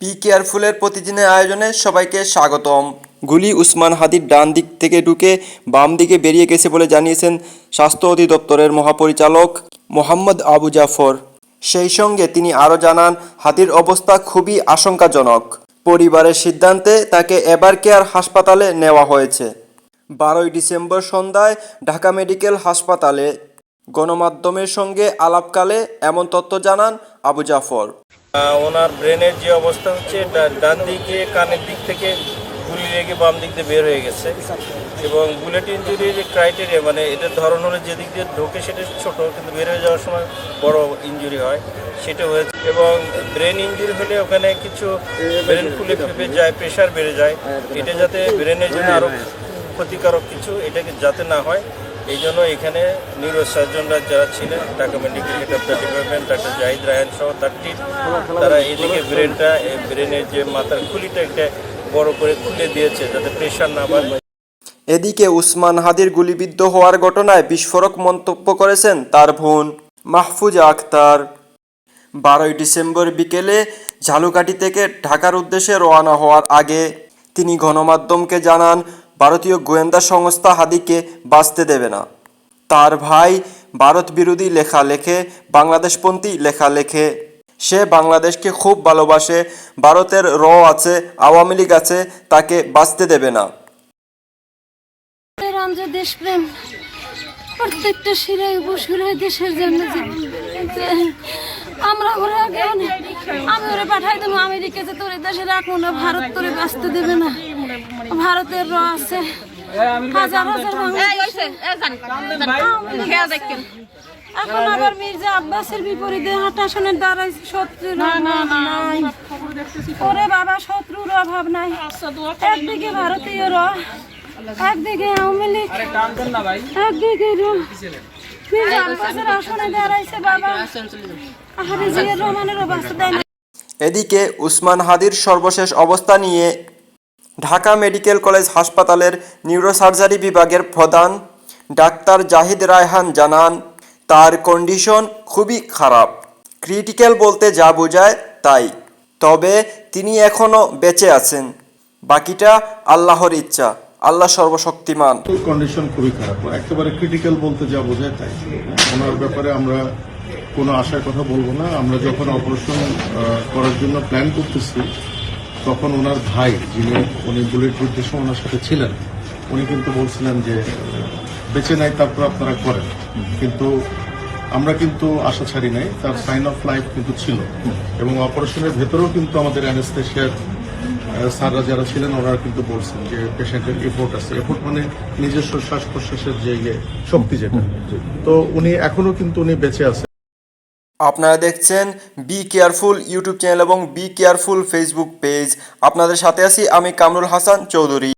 B কেয়ারফুলের প্রতিদিনের আয়োজনে সবাইকে স্বাগতম। গুলি উসমান হাদির ডান দিক থেকে ঢুকে বাম দিকে বেরিয়ে গেছে বলে জানিয়েছেন স্বাস্থ্য অধিদপ্তরের মহাপরিচালক মোহাম্মদ আবু জাফর। সেই সঙ্গে তিনি আরও জানান, হাদির অবস্থা খুবই আশঙ্কাজনক। পরিবারের সিদ্ধান্তে তাকে এবার কেয়ার হাসপাতালে নেওয়া হয়েছে। বারোই ডিসেম্বর সন্ধ্যায় ঢাকা মেডিকেল হাসপাতালে। গণমাধ্যমের সঙ্গে আলাপকালে এমন তথ্য জানান আবু জাফর। ওনার ব্রেনের যে অবস্থা হচ্ছে ডান দিকে, কানের দিক থেকে গুলি লেগে বাম দিক দিয়ে বের হয়ে গেছে। এবং বুলেট ইঞ্জুরির ক্রাইটেরিয়া মানে এটার ধরন হলে যেদিক দিয়ে ঢোকে সেটা ছোট, কিন্তু বের হয়ে যাওয়ার সময় বড় ইঞ্জুরি হয়, সেটা হয়েছে। এবং ব্রেন ইঞ্জুরি হলে ওখানে কিছু ব্রেন ফুলে ফেপে যায় প্রেশার বেড়ে যায়। এটা যাতে ব্রেনের জন্য আরও ক্ষতিকারক কিছু, এটাকে যাতে না হয়। এই জন্য এখানে নিউরো সার্জনরা যারা ছিলেন, Dhaka medical head of the department, doctor Zahid Raihan সহ তার টিম তারা এদিকে ব্রেনটা ব্রেনের যে মাথার খুলিটা একটা বড় করে খুলে দিয়েছে যাতে প্রেশার না বাড়ে। এদিকে উসমান হাদির গুলিবিদ্ধ হওয়ার ঘটনায় বিস্ফোরক মন্তব্য করেছেন তার বোন মাহফুজা আক্তার বারোই ডিসেম্বর বিকেলে ঝালুকাঠি থেকে ঢাকার উদ্দেশ্যে রওনা হওয়ার আগে তিনি গণমাধ্যমকে জানান ভারতীয় গোয়েন্দা সংস্থা হাদিকে বাঁচতে দেবে না। তার ভাই ভারত বিরোধী লেখা লেখে বাংলাদেশপন্থী লেখা লেখে সে বাংলাদেশকে খুব ভালোবাসে, ভারতের র আছে, আওয়ামী লীগ আছে, তাকে বাঁচতে দেবে না। দেশপ্রেম আমরা ওরা আমি ওরা পাঠাই দেবো আমেরিকাতে তোর দেশে রাখব না, ভারত তোরে বাঁচতে দেবে না। ভারতের র আছে। হাজার হাজার এখন আবার মির্জা আব্বাসের বিপরীতে হাঁটাশনের দ্বারাই শত্রু নাই। ওরে বাবা শত্রুর অভাব নাই। একদিকে ভারতীয় র একদিকে আওয়ামী লীগ। একদিকে মির্জা আব্বাসের আসনে দাঁড়াইছে বাবা। আহারে রহমানের অবস্থা এদিকে উসমান হাদির সর্বশেষ অবস্থা নিয়ে ঢাকা মেডিকেল কলেজ হাসপাতালের নিউরোসার্জারি বিভাগের প্রধান ডাক্তার জাহিদ রায়হান জানান, তার কন্ডিশন খুবই খারাপ। ক্রিটিক্যাল বলতে যা বোঝায় তাই, তবে তিনি এখনও বেঁচে আছেন। বাকিটা আল্লাহর ইচ্ছা, আল্লাহ সর্বশক্তিমান। কন্ডিশন খুবই খারাপ। একেবারে ক্রিটিক্যাল বলতে যা বোঝায় তাই। ওনার ব্যাপারে আমরা কোনো আশার কথা বলব না। আমরা যখন অপারেশন করার জন্য প্ল্যান করতেছি তখন ওনার ভাই যিনি উনি বুলেট যুদ্ধের সময় ওনার সাথে ছিলেন উনি কিন্তু বলছিলেন যে বেঁচে নাই তারপর আপনারা করেন। কিন্তু আমরা কিন্তু আশা ছাড়ি নাই তার সাইন অফ লাইফ কিন্তু ছিল। এবং অপারেশনের ভেতরেও কিন্তু আমাদের অ্যানেস্থেশিয়ার স্যাররা যারা ছিলেন ওনারা কিন্তু বলছেন যে পেশেন্টের এফোর্ট আছে। এফোর্ট মানে নিজস্ব শ্বাস প্রশ্বাসের যে ইয়ে শক্তি যেটা। তো উনি এখনও কিন্তু উনি বেঁচে আছেন। আপনারা দেখছেন বি কেয়ারফুল ইউটিউব চ্যানেল এবং বি কেয়ারফুল ফেসবুক পেজ আপনাদের সাথে আছি আমি কামরুল হাসান চৌধুরী।